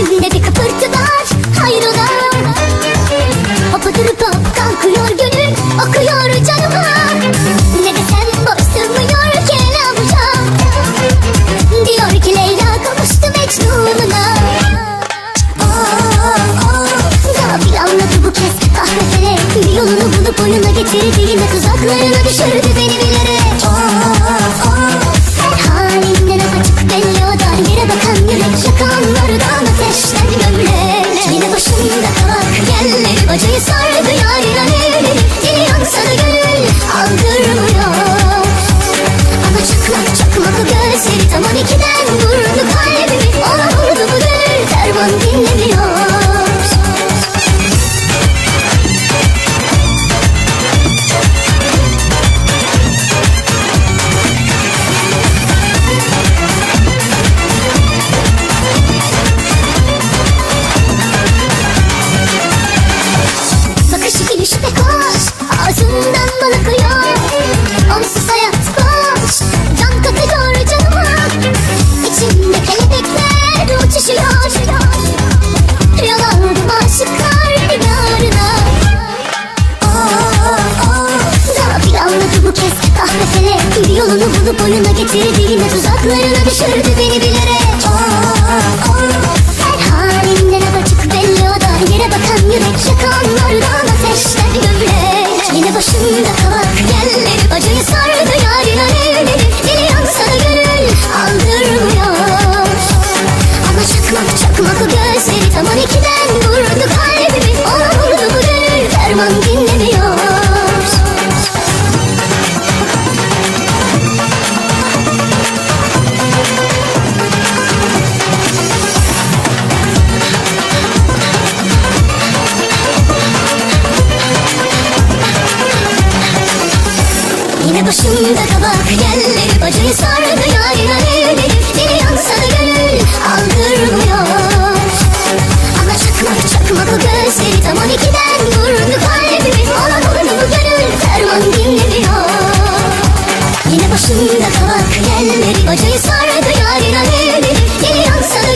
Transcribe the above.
İçimde bir kıpırtı var. Hayrola Hopatırıp hop kalkıyor gönül Okuyor canıma. Ne desem boş sığmıyor Kenan hocam Diyor ki Leyla kavuştu Mecnun'una. Gafil anladı bu kez. Kahve Bir yolunu bulup oyuna getirdi Yine tuzaklarına düşürdü beni bilerek yerleri yolunu bulup oyuna getirdi Yine tuzaklarına düşürdü beni bilerek Her halinden apaçık belli o da Yere bakan yürek yakanlardan ateşten gömlek Yine başımda kavak yerleri Acıyı sardı Derde başımda kabak Yerleri bacayı sardı yarın alevleri Dili yansa da gönül aldırmıyor. Ama çakmak çakmak o gözleri Tam on ikiden vurdu kalbimi. Ona vurdu bu gönül ferman dinlemiyor. Yine başımda kabak Yerleri bacayı sardı yarın alevleri Dili yansa da